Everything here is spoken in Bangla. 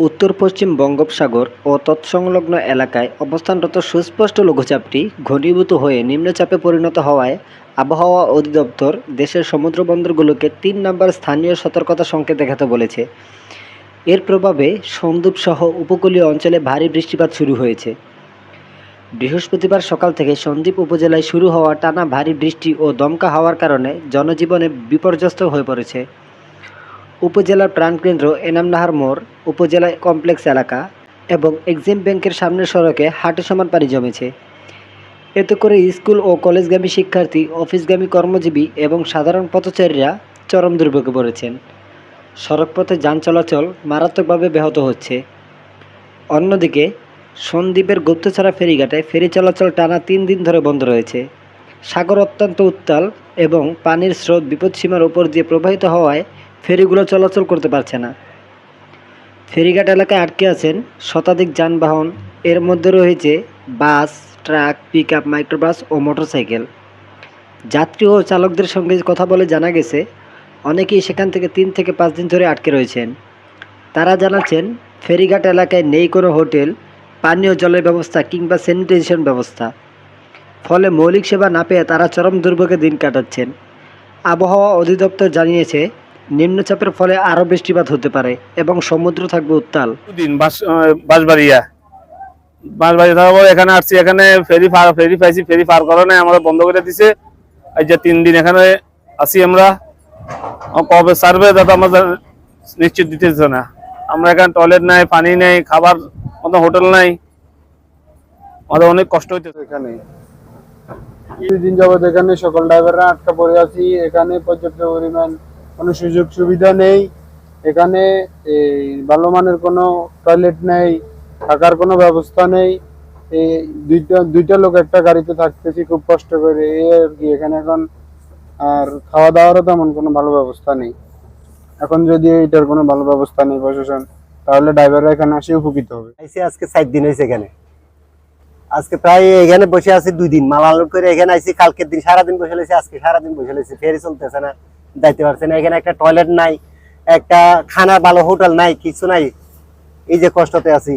উত্তর পশ্চিম বঙ্গোপসাগর ও তৎসংলগ্ন এলাকায় অবস্থানরত সুস্পষ্ট লঘুচাপটি ঘনীভূত হয়ে নিম্নচাপে পরিণত হওয়ায় আবহাওয়া অধিদপ্তর দেশের সমুদ্রবন্দরগুলোকে তিন নম্বর স্থানীয় সতর্কতা সংকেত দেখাতে বলেছে। এর প্রভাবে সন্দ্বীপসহ উপকূলীয় অঞ্চলে ভারী বৃষ্টিপাত শুরু হয়েছে। বৃহস্পতিবার সকাল থেকে সন্দ্বীপ উপজেলায় শুরু হওয়া টানা ভারী বৃষ্টি ও দমকা হওয়ার কারণে জনজীবনে বিপর্যস্ত হয়ে পড়েছে। উপজেলার প্রাণকেন্দ্র এনামনাহার মোড়, উপজেলা কমপ্লেক্স এলাকা এবং এক্সিম ব্যাংকের সামনের সড়কে হাঁটু সমান পানি জমেছে। এতে করে স্কুল ও কলেজগামী শিক্ষার্থী, অফিসগামী কর্মজীবী এবং সাধারণ পথচারীরা চরম দুর্ভোগে পড়েছেন। সড়কপথে যান চলাচল মারাত্মকভাবে ব্যাহত হচ্ছে। অন্যদিকে সন্দ্বীপের গুপ্তছড়া ফেরিঘাটে ফেরি চলাচল টানা তিন দিন ধরে বন্ধ রয়েছে। সাগর অত্যন্ত উত্তাল এবং পানির স্রোত বিপদসীমার উপর দিয়ে প্রবাহিত হওয়ায় ফেরিগুলো চলাচল করতে পারছে না। ফেরিঘাট এলাকায় আটকে আছেন শতাধিক যানবাহন। এর মধ্যে রয়েছে bus, truck pickup microbus ও মোটরসাইকেল। যাত্রী ও চালকদের সঙ্গে কথা বলে জানা গেছে, অনেকেই সেখান থেকে তিন থেকে পাঁচ দিন ধরে আটকে রয়েছেন। তারা জানাচ্ছেন, ফেরিঘাট এলাকায় নেই কোনো হোটেল, পানীয় জলের ব্যবস্থা কিংবা স্যানিটাইজেশন ব্যবস্থা। ফলে মৌলিক সেবা না পেয়ে তারা চরম দুর্ভোগে দিন কাটাচ্ছেন। আবহাওয়া অধিদপ্তর জানিয়েছে নিম্নচাপের ফলে আরও বৃষ্টিপাত হতে পারে এবং সমুদ্র থাকবে উত্তাল। দিন বাস বাঁশবাড়িয়া। বাঁশবাড়ি থাকার এখানে আসছি এখানে ফেরি পার ফেরি পাইছি ফেরি পার করে নাই আমরা বন্ধ করে দিছে। এই যে তিন দিন এখানে আছি আমরা। কবে সার্ভে দাদা আমাদের নিশ্চিত দিতেছে না। আমরা এখানে টয়লেট নাই পানি নেই খাবার মতো হোটেল নাই। আমাদের অনেক কষ্ট হইতেছে এখানে। দুই দিন যাবত এখানে সকল ড্রাইভাররা আটকা পড়ে আছি। এখানে পর্যাপ্ত পরিমাণ কোনো সুযোগ সুবিধা নেই। এখানে এই ভালো মানের কোনো টয়লেট নেই, থাকার কোনো ব্যবস্থা নেই। এই দুইটা দুইটা লোক একটা গাড়িতে থাকতেছি, খুব কষ্ট করে। এই আর কি, এখানে এখন আর খাওয়া দাওয়ারও তেমন কোনো ভালো ব্যবস্থা নেই। এখন যদি এটার কোনো ভালো ব্যবস্থা নেই প্রশাসন, তাহলে ড্রাইভাররা এখানে আসে উপকৃত হবে। আইসি আজকে চার দিন হয়েছে এখানে। আজকে প্রায় এখানে বসে আছি দুই দিন। মাল করে এখানে আইসি, কালকের দিন সারাদিন বসে রয়েছে, আজকে সারাদিন বসে রয়েছে। ফেরি চলতেছে না। যাইতে পারছে না। এখানে একটা টয়লেট নাই, একটা খানা ভালো হোটেল নাই, কিছু নাই। এই যে কষ্টতে আছি।